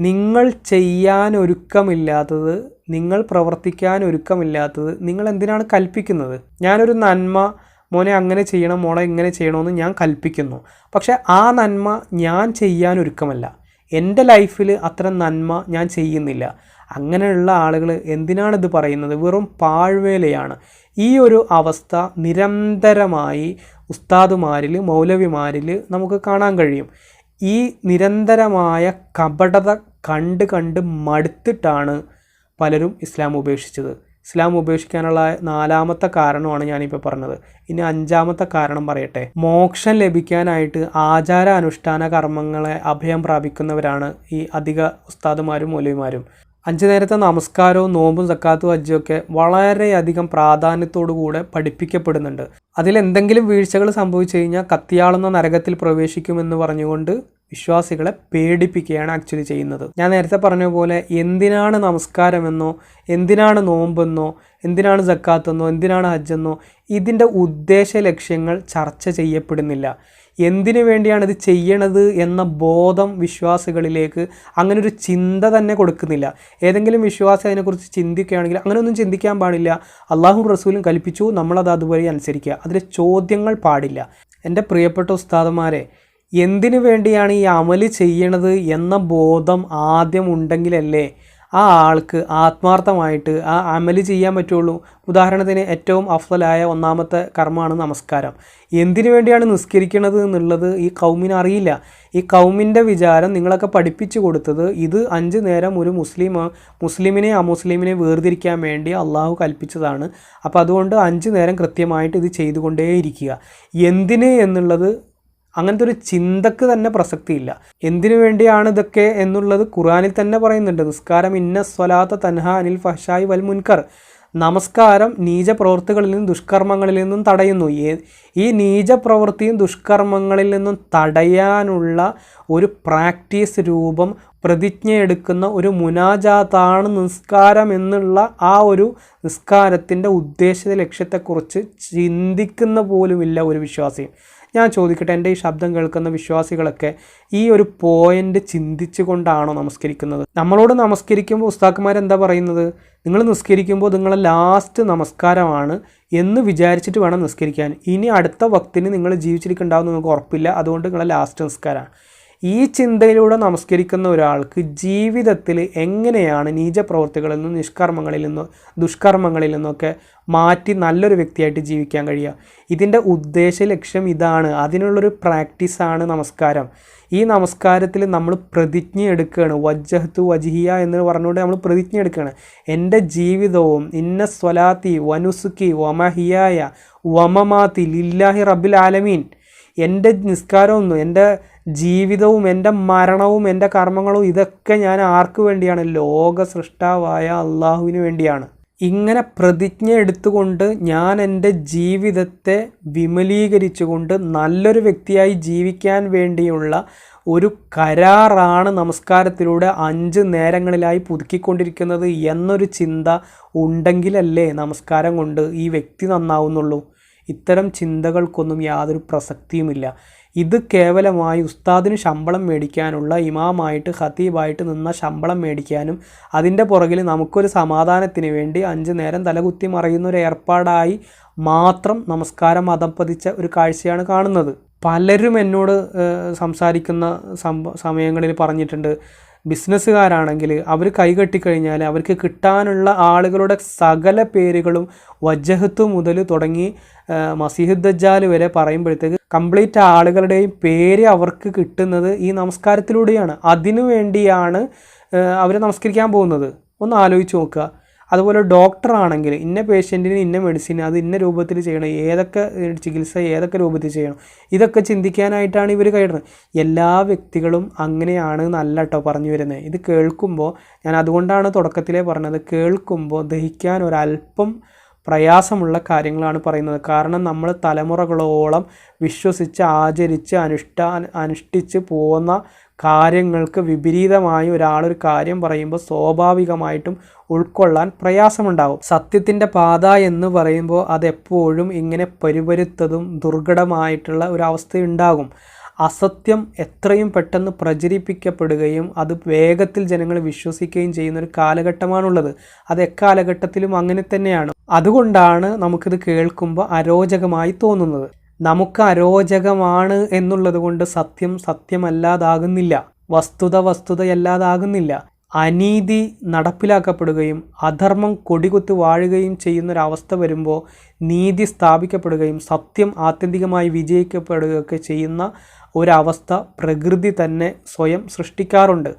നിങ്ങൾ ചെയ്യാൻ ഒരുക്കമില്ലാത്തത് നിങ്ങൾ പ്രവർത്തിക്കാൻ ഒരുക്കമില്ലാത്തത് നിങ്ങൾ എന്തിനാണ് കൽപ്പിക്കുന്നത്? ഞാനൊരു നന്മ മോനെ അങ്ങനെ ചെയ്യണം മോളെ ഇങ്ങനെ ചെയ്യണമെന്ന് ഞാൻ കൽപ്പിക്കുന്നു. പക്ഷേ ആ നന്മ ഞാൻ ചെയ്യാൻ ഒരുക്കമല്ല എന്റെ ലൈഫിൽ അത്ര നന്മ ഞാൻ ചെയ്യുന്നില്ല. അങ്ങനെയുള്ള ആളുകൾ എന്തിനാണ് ഇത് പറയുന്നത്? വെറും പാഴ്വേലയാണ്. ഈ ഒരു അവസ്ഥ നിരന്തരമായി ഉസ്താദുമാരിൽ മൗലവിമാരിൽ നമുക്ക് കാണാൻ കഴിയും. ഈ നിരന്തരമായ കപടത കണ്ട് കണ്ട് മടുത്തിട്ടാണ് പലരും ഇസ്ലാം ഉപേക്ഷിച്ചത്. ഇസ്ലാം ഉപേക്ഷിക്കാനുള്ള നാലാമത്തെ കാരണമാണ് ഞാനിപ്പോൾ പറഞ്ഞത്. ഇനി അഞ്ചാമത്തെ കാരണം പറയട്ടെ. മോക്ഷം ലഭിക്കാനായിട്ട് ആചാര അനുഷ്ഠാന കർമ്മങ്ങളെ അഭയം പ്രാപിക്കുന്നവരാണ് ഈ അധിക ഉസ്താദുമാരും മൗലവിമാരും. അഞ്ച് നേരത്തെ നമസ്കാരവും നോമ്പും സക്കാത്തും അജ്ജൊക്കെ വളരെയധികം പ്രാധാന്യത്തോടുകൂടെ പഠിപ്പിക്കപ്പെടുന്നുണ്ട്. അതിലെന്തെങ്കിലും വീഴ്ചകൾ സംഭവിച്ചു കഴിഞ്ഞാൽ കത്തിയാളുന്ന നരകത്തിൽ പ്രവേശിക്കുമെന്ന് പറഞ്ഞുകൊണ്ട് വിശ്വാസികളെ പേടിപ്പിക്കുകയാണ് ആക്ച്വലി ചെയ്യുന്നത്. ഞാൻ നേരത്തെ പറഞ്ഞ പോലെ എന്തിനാണ് നമസ്കാരമെന്നോ എന്തിനാണ് നോമ്പെന്നോ എന്തിനാണ് ജക്കാത്തെന്നോ എന്തിനാണ് ഹജ്ജെന്നോ ഇതിന്റെ ഉദ്ദേശ ലക്ഷ്യങ്ങൾ ചർച്ച ചെയ്യപ്പെടുന്നില്ല. എന്തിനു വേണ്ടിയാണ് ഇത് ചെയ്യണത് എന്ന ബോധം വിശ്വാസികളിലേക്ക് അങ്ങനെ ഒരു ചിന്ത തന്നെ കൊടുക്കുന്നില്ല. ഏതെങ്കിലും വിശ്വാസി അതിനെക്കുറിച്ച് ചിന്തിക്കുകയാണെങ്കിൽ അങ്ങനെയൊന്നും ചിന്തിക്കാൻ പാടില്ല. അള്ളാഹു റസൂലും കൽപ്പിച്ചു നമ്മളത് അതുപോലെ അനുസരിക്കുക. അതിലെ ചോദ്യങ്ങൾ പാടില്ല. എന്റെ പ്രിയപ്പെട്ട ഉസ്താദന്മാരെ എന്തിനു വേണ്ടിയാണ് ഈ അമൽ ചെയ്യണത് എന്ന ബോധം ആദ്യം ഉണ്ടെങ്കിലല്ലേ ആ ആൾക്ക് ആത്മാർത്ഥമായിട്ട് ആ അമൽ ചെയ്യാൻ പറ്റുള്ളൂ. ഉദാഹരണത്തിന് ഏറ്റവും അഫ്സലായ ഒന്നാമത്തെ കർമ്മമാണ് നമസ്കാരം. എന്തിനു വേണ്ടിയാണ് നിസ്കരിക്കുന്നത് എന്നുള്ളത് ഈ കൗമിന് അറിയില്ല. ഈ കൗമിന്റെ വിചാരം നിങ്ങളൊക്കെ പഠിപ്പിച്ചു കൊടുത്തത് ഇത് അഞ്ച് നേരം ഒരു മുസ്ലിം മുസ്ലിമിനെ അമുസ്ലിമിനെ വേർതിരിക്കാൻ വേണ്ടി അള്ളാഹു കൽപ്പിച്ചതാണ്. അപ്പോൾ അതുകൊണ്ട് അഞ്ച് നേരം കൃത്യമായിട്ട് ഇത് ചെയ്തുകൊണ്ടേയിരിക്കുക. എന്തിന് എന്നുള്ളത് അങ്ങനത്തെ ഒരു ചിന്തക്ക് തന്നെ പ്രസക്തിയില്ല. എന്തിനു വേണ്ടിയാണ് ഇതൊക്കെ എന്നുള്ളത് ഖുറാനിൽ തന്നെ പറയുന്നുണ്ട്. നിസ്കാരം ഇന്ന സ്വലാത്ത തൻഹ അനിൽ ഫഷായി വൽ മുൻകർ. നമസ്കാരം നീച പ്രവൃത്തികളിൽ നിന്നും ദുഷ്കർമ്മങ്ങളിൽ നിന്നും തടയുന്നു. ഈ നീച പ്രവൃത്തിയും ദുഷ്കർമ്മങ്ങളിൽ നിന്നും തടയാനുള്ള ഒരു പ്രാക്ടീസ് രൂപം പ്രതിജ്ഞയെടുക്കുന്ന ഒരു മുനാജാത്താണ് നിസ്കാരം എന്നുള്ള ആ ഒരു നിസ്കാരത്തിന്റെ ഉദ്ദേശ ലക്ഷ്യത്തെക്കുറിച്ച് ചിന്തിക്കുന്ന പോലുമില്ല ഒരു വിശ്വാസിയും ഞാൻ ചോദിക്കട്ടെ എന്റെ ഈ ശബ്ദം കേൾക്കുന്ന വിശ്വാസികളൊക്കെ ഈ ഒരു പോയിന്റ് ചിന്തിച്ചു കൊണ്ടാണോ നമസ്കരിക്കുന്നത്? നമ്മളോട് നമസ്കരിക്കുമ്പോൾ ഉസ്താക്കന്മാരെന്താ പറയുന്നത്? നിങ്ങൾ നിസ്കരിക്കുമ്പോൾ നിങ്ങളെ ലാസ്റ്റ് നമസ്കാരമാണ് എന്ന് വിചാരിച്ചിട്ട് വേണം നിസ്കരിക്കാൻ. ഇനി അടുത്ത വക്തിന് നിങ്ങൾ ജീവിച്ചിരിക്കുന്നുണ്ടാവും നിങ്ങൾക്ക് ഉറപ്പില്ല. അതുകൊണ്ട് നിങ്ങളെ ലാസ്റ്റ് നിസ്കാരമാണ് ഈ ചിന്തയിലൂടെ നമസ്കരിക്കുന്ന ഒരാൾക്ക് ജീവിതത്തിൽ എങ്ങനെയാണ് നീചപ്രവർത്തികളിൽ നിന്നും നിഷ്കർമ്മങ്ങളിൽ നിന്നും ദുഷ്കർമ്മങ്ങളിൽ നിന്നൊക്കെ മാറ്റി നല്ലൊരു വ്യക്തിയായിട്ട് ജീവിക്കാൻ കഴിയുക? ഇതിന്റെ ഉദ്ദേശ ലക്ഷ്യം ഇതാണ്. അതിനുള്ളൊരു പ്രാക്ടീസാണ് നമസ്കാരം. ഈ നമസ്കാരത്തിൽ നമ്മൾ പ്രതിജ്ഞ എടുക്കുകയാണ്. വജ്ജഹത്തു വജിഹിയ എന്ന് പറഞ്ഞുകൊണ്ട് നമ്മൾ പ്രതിജ്ഞ എടുക്കുകയാണ്. എന്റെ ജീവിതവും ഇന്ന സ്വലാത്തി വനുസുക്കി വമഹിയായ വമമാതി ലില്ലാഹി റബ്ബിൽ ആലമീൻ. എന്റെ നിസ്കാരമൊന്നും എന്റെ ജീവിതവും എന്റെ മരണവും എന്റെ കർമ്മങ്ങളും ഇതൊക്കെ ഞാൻ ആർക്ക് വേണ്ടിയാണ്? ലോക സൃഷ്ടാവായ അള്ളാഹുവിന് വേണ്ടിയാണ്. ഇങ്ങനെ പ്രതിജ്ഞ എടുത്തുകൊണ്ട് ഞാൻ എന്റെ ജീവിതത്തെ വിമലീകരിച്ചുകൊണ്ട് നല്ലൊരു വ്യക്തിയായി ജീവിക്കാൻ വേണ്ടിയുള്ള ഒരു കരാറാണ് നമസ്കാരത്തിലൂടെ അഞ്ച് നേരങ്ങളിലായി പുതുക്കിക്കൊണ്ടിരിക്കുന്നത് എന്നൊരു ചിന്ത ഉണ്ടെങ്കിലല്ലേ നമസ്കാരം കൊണ്ട് ഈ വ്യക്തി നന്നാവുന്നുള്ളൂ? ഇത്തരം ചിന്തകൾക്കൊന്നും യാതൊരു പ്രസക്തിയുമില്ല. ഇത് കേവലമായി ഉസ്താദിന് ശമ്പളം മേടിക്കാനുള്ള ഇമാമായിട്ട് ഖത്തീബായിട്ട് നിന്ന ശമ്പളം മേടിക്കാനും അതിന്റെ പുറകിൽ നമുക്കൊരു സമാധാനത്തിന് വേണ്ടി അഞ്ച് നേരം തലകുത്തി മറയുന്ന ഒരു ഏർപ്പാടായി മാത്രം നമസ്കാരം അതപ്പതിച്ച ഒരു കാഴ്ചയാണ് കാണുന്നത്. പലരും എന്നോട് സംസാരിക്കുന്ന സമയങ്ങളിൽ പറഞ്ഞിട്ടുണ്ട് ബിസിനസ്സുകാരാണെങ്കിൽ അവർ കൈകെട്ടിക്കഴിഞ്ഞാൽ അവർക്ക് കിട്ടാനുള്ള ആളുകളുടെ സകല പേരുകളും വജഹത്ത് മുതൽ തുടങ്ങി മസീഹുദ്ദജാൽ വരെ പറയുമ്പോഴത്തേക്ക് കംപ്ലീറ്റ് ആളുകളുടെയും പേര് അവർക്ക് കിട്ടുന്നത് ഈ നമസ്കാരത്തിലൂടെയാണ്. അതിനു വേണ്ടിയാണ് അവർ നമസ്കരിക്കാൻ പോകുന്നത്. ഒന്ന് ആലോചിച്ച് നോക്കുക. അതുപോലെ ഡോക്ടർ ആണെങ്കിൽ ഇന്ന പേഷ്യന്റിന് ഇന്ന മെഡിസിൻ അത് ഇന്ന രൂപത്തിൽ ചെയ്യണം ഏതൊക്കെ ചികിത്സ ഏതൊക്കെ രൂപത്തിൽ ചെയ്യണം ഇതൊക്കെ ചിന്തിക്കാനായിട്ടാണ് ഇവർ കഴിയുന്നത്. എല്ലാ വ്യക്തികളും അങ്ങനെയാണ് നല്ല കേട്ടോ പറഞ്ഞു വരുന്നത്. ഇത് കേൾക്കുമ്പോൾ ഞാൻ അതുകൊണ്ടാണ് തുടക്കത്തിലേ പറഞ്ഞത് കേൾക്കുമ്പോൾ ദഹിക്കാൻ ഒരല്പം പ്രയാസമുള്ള കാര്യങ്ങളാണ് പറയുന്നത്. കാരണം നമ്മൾ തലമുറകളോളം വിശ്വസിച്ച് ആചരിച്ച് അനുഷ്ഠാ അനുഷ്ഠിച്ച് പോകുന്ന കാര്യങ്ങൾക്ക് വിപരീതമായി ഒരാളൊരു കാര്യം പറയുമ്പോൾ സ്വാഭാവികമായിട്ടും ഉൾക്കൊള്ളാൻ പ്രയാസമുണ്ടാവും. സത്യത്തിന്റെ പാത എന്ന് പറയുമ്പോൾ അതെപ്പോഴും ഇങ്ങനെ പരുപരുത്തതും ദുർഘടമായിട്ടുള്ള ഒരു അസത്യം എത്രയും പെട്ടെന്ന് പ്രചരിപ്പിക്കപ്പെടുകയും അത് വേഗത്തിൽ ജനങ്ങൾ വിശ്വസിക്കുകയും ചെയ്യുന്ന ഒരു കാലഘട്ടമാണുള്ളത്. അത് എക്കാലഘട്ടത്തിലും അങ്ങനെ തന്നെയാണ്. അതുകൊണ്ടാണ് നമുക്കിത് കേൾക്കുമ്പോൾ അരോചകമായി തോന്നുന്നത്. നമുക്ക് അരോചകമാണ് എന്നുള്ളത് കൊണ്ട് സത്യം സത്യമല്ലാതാകുന്നില്ല. വസ്തുത വസ്തുതയല്ലാതാകുന്നില്ല. അനീതി നടപ്പിലാക്കപ്പെടുകയും അധർമ്മം കൊടികുത്ത് വാഴുകയും ചെയ്യുന്നൊരവസ്ഥ വരുമ്പോൾ നീതി സ്ഥാപിക്കപ്പെടുകയും സത്യം ആത്യന്തികമായി വിജയിക്കപ്പെടുകയൊക്കെ ചെയ്യുന്ന ഒരവസ്ഥ പ്രകൃതി തന്നെ സ്വയം സൃഷ്ടിക്കാറുണ്ട്.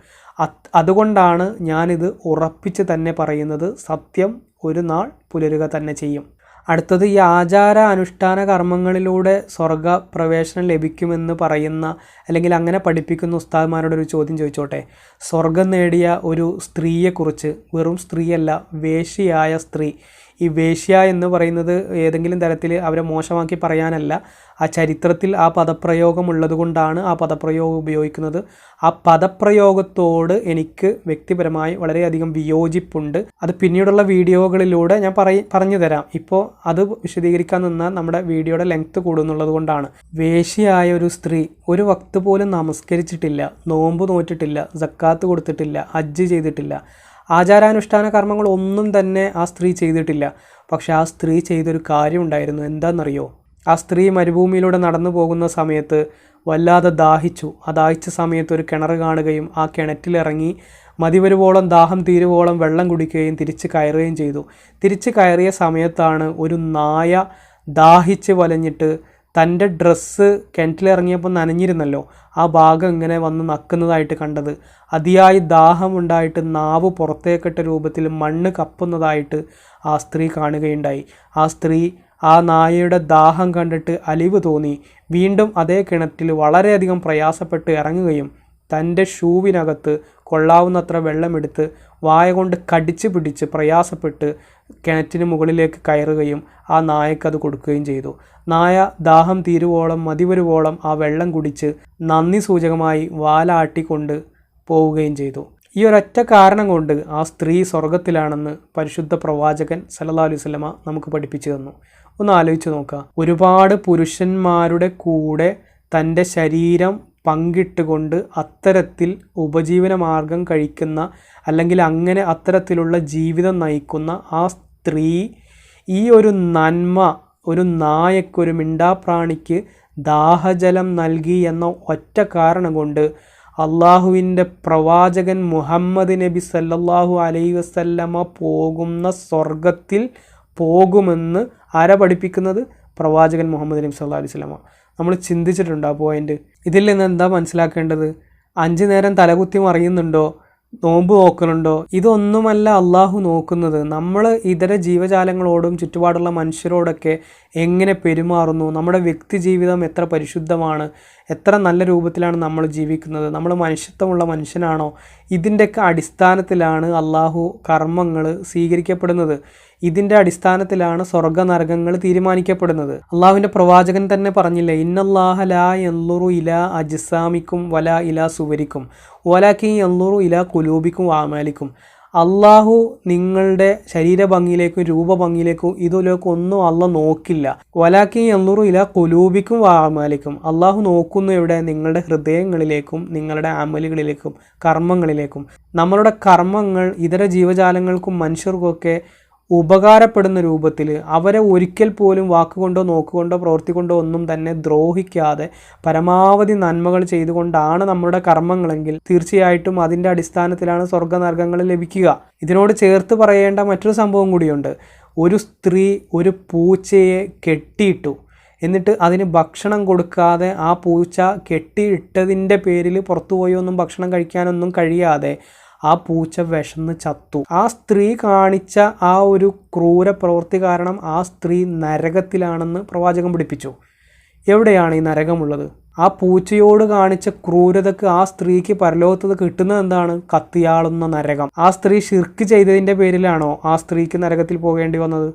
അതുകൊണ്ടാണ് ഞാനിത് ഉറപ്പിച്ച് തന്നെ പറയുന്നത് സത്യം ഒരു നാൾ പുലരുക തന്നെ ചെയ്യും. അടുത്തത് ഈ ആചാര അനുഷ്ഠാന കർമ്മങ്ങളിലൂടെ സ്വർഗ പ്രവേശനം ലഭിക്കുമെന്ന് പറയുന്ന അല്ലെങ്കിൽ അങ്ങനെ പഠിപ്പിക്കുന്ന ഉസ്താദ്മാരോട് ഒരു ചോദ്യം ചോദിച്ചോട്ടെ. സ്വർഗം നേടിയ ഒരു സ്ത്രീയെക്കുറിച്ച് വെറും സ്ത്രീയല്ല വേഷിയായ സ്ത്രീ. ഈ വേശ്യ എന്ന് പറയുന്നത് ഏതെങ്കിലും തരത്തിൽ അവരെ മോശമാക്കി പറയാനല്ല ആ ചരിത്രത്തിൽ ആ പദപ്രയോഗം ഉള്ളതുകൊണ്ടാണ് ആ പദപ്രയോഗം ഉപയോഗിക്കുന്നത്. ആ പദപ്രയോഗത്തോട് എനിക്ക് വ്യക്തിപരമായി വളരെയധികം വിയോജിപ്പുണ്ട്. അത് പിന്നീടുള്ള വീഡിയോകളിലൂടെ ഞാൻ പറയ പറഞ്ഞു തരാം ഇപ്പോൾ അത് വിശദീകരിക്കാൻ നിന്നാൽ നമ്മുടെ വീഡിയോയുടെ ലെങ്ത് കൂടുന്നുള്ളത് കൊണ്ടാണ്. വേശിയായ ഒരു സ്ത്രീ ഒരു വക്ത് പോലും നമസ്കരിച്ചിട്ടില്ല നോമ്പ് നോറ്റിട്ടില്ല സക്കാത്ത് കൊടുത്തിട്ടില്ല ഹജ്ജ് ചെയ്തിട്ടില്ല. ആചാരാനുഷ്ഠാന കർമ്മങ്ങൾ ഒന്നും തന്നെ ആ സ്ത്രീ ചെയ്തിട്ടില്ല. പക്ഷെ ആ സ്ത്രീ ചെയ്തൊരു കാര്യം ഉണ്ടായിരുന്നു എന്താണെന്നറിയോ ആ സ്ത്രീ മരുഭൂമിയിലൂടെ നടന്നു പോകുന്ന സമയത്ത് വല്ലാതെ ദാഹിച്ചു. ആ ദാഹിച്ച സമയത്ത് ഒരു കിണർ കാണുകയും ആ കിണറ്റിലിറങ്ങി മതിവരുവോളം ദാഹം തീരുവോളം വെള്ളം കുടിക്കുകയും തിരിച്ച് കയറുകയും ചെയ്തു. തിരിച്ച് കയറിയ സമയത്താണ് ഒരു നായ ദാഹിച്ച് വലഞ്ഞിട്ട് തന്റെ ഡ്രസ്സ് കിണറ്റിലിറങ്ങിയപ്പോൾ നനഞ്ഞിരുന്നല്ലോ. ആ ഭാഗം ഇങ്ങനെ വന്ന് നക്കുന്നതായിട്ട് കണ്ടത്. അതിയായി ദാഹമുണ്ടായിട്ട് നാവ് പുറത്തേക്കിട്ട രൂപത്തിൽ മണ്ണ് കപ്പുന്നതായിട്ട് ആ സ്ത്രീ കാണുകയുണ്ടായി. ആ സ്ത്രീ ആ നായയുടെ ദാഹം കണ്ടിട്ട് അലിവ് തോന്നി. വീണ്ടും അതേ കിണറ്റിൽ വളരെയധികം പ്രയാസപ്പെട്ട് ഇറങ്ങുകയും തന്റെ ഷൂവിനകത്ത് കൊള്ളാവുന്നത്ര വെള്ളമെടുത്ത് വായ കൊണ്ട് കടിച്ച് പിടിച്ച് പ്രയാസപ്പെട്ട് കിണറ്റിന് മുകളിലേക്ക് കയറുകയും ആ നായക്കത് കൊടുക്കുകയും ചെയ്തു. നായ ദാഹം തീരുവോളം മതിവരുവോളം ആ വെള്ളം കുടിച്ച് നന്ദി സൂചകമായി വാലാട്ടിക്കൊണ്ട് പോവുകയും ചെയ്തു. ഈ ഒരൊറ്റ കാരണം കൊണ്ട് ആ സ്ത്രീ സ്വർഗത്തിലാണെന്ന് പരിശുദ്ധ പ്രവാചകൻ സല്ലല്ലാഹു അലൈഹി സ്വലമ നമുക്ക് പഠിപ്പിച്ചു തന്നു. ഒന്ന് ആലോചിച്ച് നോക്കുക. ഒരുപാട് പുരുഷന്മാരുടെ കൂടെ തന്റെ ശരീരം പങ്കിട്ടുകൊണ്ട് അത്തരത്തിൽ ഉപജീവന മാർഗം കഴിക്കുന്ന അല്ലെങ്കിൽ അങ്ങനെ അത്തരത്തിലുള്ള ജീവിതം നയിക്കുന്ന ആ സ്ത്രീ ഈ ഒരു നന്മ ഒരു നായക്കൊരു മിണ്ടാപ്രാണിക്ക് ദാഹജലം നൽകി എന്ന ഒറ്റ കാരണം കൊണ്ട് അള്ളാഹുവിന്റെ പ്രവാചകൻ മുഹമ്മദ് നബി സല്ലല്ലാഹു അലൈ വസല്ലമ പോകുന്ന സ്വർഗത്തിൽ പോകുമെന്ന് ആരാ പഠിപ്പിക്കുന്നത്? പ്രവാചകൻ മുഹമ്മദ് നബി സല്ലാ അലൈഹി സ്വലമ നമ്മൾ ചിന്തിച്ചിട്ടുണ്ട് ആ പോയിന്റ് ഇതിൽ നിന്ന് എന്താ മനസ്സിലാക്കേണ്ടത്? അഞ്ചു നേരം തലകുത്തി മറിയുന്നുണ്ടോ? നോമ്പ് നോക്കുന്നുണ്ടോ ഇതൊന്നുമല്ല അള്ളാഹു നോക്കുന്നത്. നമ്മൾ ഇതര ജീവജാലങ്ങളോടും ചുറ്റുപാടുള്ള മനുഷ്യരോടൊക്കെ എങ്ങനെ പെരുമാറുന്നു? നമ്മുടെ വ്യക്തി ജീവിതം എത്ര പരിശുദ്ധമാണ്? എത്ര നല്ല രൂപത്തിലാണ് നമ്മൾ ജീവിക്കുന്നത്? നമ്മൾ മനുഷ്യത്വമുള്ള മനുഷ്യനാണോ? ഇതിന്റെയൊക്കെ അടിസ്ഥാനത്തിലാണ് അള്ളാഹു കർമ്മങ്ങൾ സ്വീകരിക്കപ്പെടുന്നത്. ഇതിന്റെ അടിസ്ഥാനത്തിലാണ് സ്വർഗ നരകങ്ങൾ തീരുമാനിക്കപ്പെടുന്നത്. അള്ളാഹുവിന്റെ പ്രവാചകൻ തന്നെ പറഞ്ഞില്ലേ ഇന്നല്ലാഹ ലാ എല്ലുറു ഇല അജിസാമിക്കും വല ഇല സുവരിക്കും വലാക്കി എല്ലുറു ഇല കുലൂബിക്കും വാമാലിക്കും അള്ളാഹു നിങ്ങളുടെ ശരീരഭംഗിയിലേക്കും രൂപഭംഗിയിലേക്കും ഇതിലേക്കും ഒന്നും അല്ല നോക്കില്ല. വലാക്കി എന്നുറു ഇല കുലൂബിക്കും വാമാലിക്കും അള്ളാഹു നോക്കുന്നു ഇവിടെ നിങ്ങളുടെ ഹൃദയങ്ങളിലേക്കും നിങ്ങളുടെ അമലുകളിലേക്കും കർമ്മങ്ങളിലേക്കും. നമ്മളുടെ കർമ്മങ്ങൾ ഇതര ജീവജാലങ്ങൾക്കും മനുഷ്യർക്കൊക്കെ ഉപകാരപ്പെടുന്ന രൂപത്തിൽ അവരെ ഒരിക്കൽ പോലും വാക്കുകൊണ്ടോ നോക്കുകൊണ്ടോ പ്രവൃത്തി കൊണ്ടോ ഒന്നും തന്നെ ദ്രോഹിക്കാതെ പരമാവധി നന്മകൾ ചെയ്തുകൊണ്ടാണ് നമ്മുടെ കർമ്മങ്ങളെങ്കിൽ തീർച്ചയായിട്ടും അതിന്റെ അടിസ്ഥാനത്തിലാണ് സ്വർഗനർഗങ്ങൾ ലഭിക്കുക. ഇതിനോട് ചേർത്ത് പറയേണ്ട മറ്റൊരു സംഭവം കൂടിയുണ്ട്. ഒരു സ്ത്രീ ഒരു പൂച്ചയെ കെട്ടിയിട്ടു. എന്നിട്ട് അതിന് ഭക്ഷണം കൊടുക്കാതെ ആ പൂച്ച കെട്ടിയിട്ടതിന്റെ പേരിൽ പുറത്തുപോയി ഒന്നും ഭക്ഷണം കഴിക്കാനൊന്നും കഴിയാതെ ആ പൂച്ച വിശന്ന് ചത്തു. ആ സ്ത്രീ കാണിച്ച ആ ഒരു ക്രൂര പ്രവൃത്തി കാരണം ആ സ്ത്രീ നരകത്തിലാണെന്ന് പ്രവാചകം പിടിപ്പിച്ചു എവിടെയാണ് ഈ നരകമുള്ളത്? ആ പൂച്ചയോട് കാണിച്ച ക്രൂരതക്ക് ആ സ്ത്രീക്ക് പരലോകത്ത് കിട്ടുന്നത് എന്താണ്? കത്തിയാളുന്ന നരകം. ആ സ്ത്രീ ഷിർക്ക് ചെയ്തതിന്റെ പേരിലാണോ ആ സ്ത്രീക്ക് നരകത്തിൽ പോകേണ്ടി വന്നത്?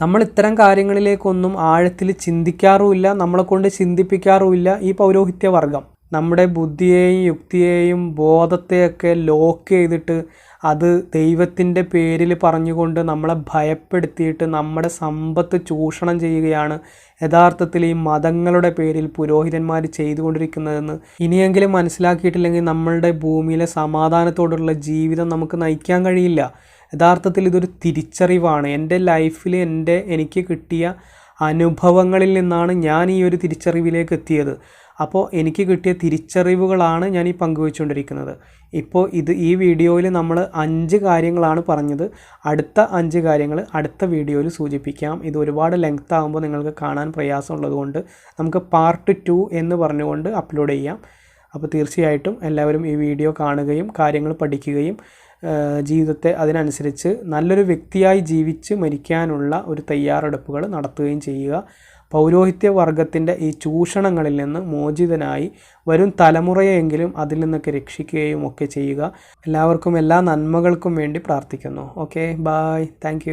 നമ്മൾ ഇത്തരം കാര്യങ്ങളിലേക്കൊന്നും ആഴത്തിൽ ചിന്തിക്കാറുമില്ല നമ്മളെ കൊണ്ട് ചിന്തിപ്പിക്കാറുമില്ല ഈ പൗരോഹിത്യ വർഗം നമ്മുടെ ബുദ്ധിയെയും യുക്തിയെയും ബോധത്തെയൊക്കെ ലോക്ക് ചെയ്തിട്ട് അത് ദൈവത്തിന്റെ പേരിൽ പറഞ്ഞുകൊണ്ട് നമ്മളെ ഭയപ്പെടുത്തിയിട്ട് നമ്മുടെ സമ്പത്ത് ചൂഷണം ചെയ്യുകയാണ്. യഥാർത്ഥത്തിൽ ഈ മതങ്ങളുടെ പേരിൽ പുരോഹിതന്മാർ ചെയ്തുകൊണ്ടിരിക്കുന്നതെന്ന് ഇനിയെങ്കിലും മനസ്സിലാക്കിയിട്ടില്ലെങ്കിൽ നമ്മളുടെ ഭൂമിയിലെ സമാധാനത്തോടുള്ള ജീവിതം നമുക്ക് നയിക്കാൻ കഴിയില്ല. യഥാർത്ഥത്തിൽ ഇതൊരു തിരിച്ചറിവാണ്. എന്റെ ലൈഫിൽ എന്റെ എനിക്ക് കിട്ടിയ അനുഭവങ്ങളിൽ നിന്നാണ് ഞാൻ ഈ ഒരു തിരിച്ചറിവിലേക്ക് എത്തിയത്. അപ്പോൾ എനിക്ക് കിട്ടിയ തിരിച്ചറിവുകളാണ് ഞാൻ ഈ പങ്കുവച്ചുകൊണ്ടിരിക്കുന്നത്. ഇപ്പോൾ ഇത് ഈ വീഡിയോയിൽ നമ്മൾ അഞ്ച് കാര്യങ്ങളാണ് പറഞ്ഞത്. അടുത്ത അഞ്ച് കാര്യങ്ങൾ അടുത്ത വീഡിയോയിൽ സൂചിപ്പിക്കാം. ഇത് ഒരുപാട് ലെങ്ത് ആകുമ്പോൾ നിങ്ങൾക്ക് കാണാൻ പ്രയാസമുള്ളതുകൊണ്ട് നമുക്ക് പാർട്ട് ടു എന്ന് പറഞ്ഞുകൊണ്ട് അപ്ലോഡ് ചെയ്യാം. അപ്പോൾ തീർച്ചയായിട്ടും എല്ലാവരും ഈ വീഡിയോ കാണുകയും കാര്യങ്ങൾ പഠിക്കുകയും ജീവിതത്തെ അതിനനുസരിച്ച് നല്ലൊരു വ്യക്തിയായി ജീവിച്ച് മരിക്കാനുള്ള ഒരു തയ്യാറെടുപ്പുകൾ നടത്തുകയും ചെയ്യുക. പൗരോഹിത്യ വർഗത്തിന്റെ ഈ ചൂഷണങ്ങളിൽ നിന്ന് മോചിതനായി വരും തലമുറയെങ്കിലും അതിൽ നിന്നൊക്കെ രക്ഷിക്കുകയും ഒക്കെ ചെയ്യുക. എല്ലാവർക്കും എല്ലാ നന്മകൾക്കും വേണ്ടി പ്രാർത്ഥിക്കുന്നു. Okay bye thank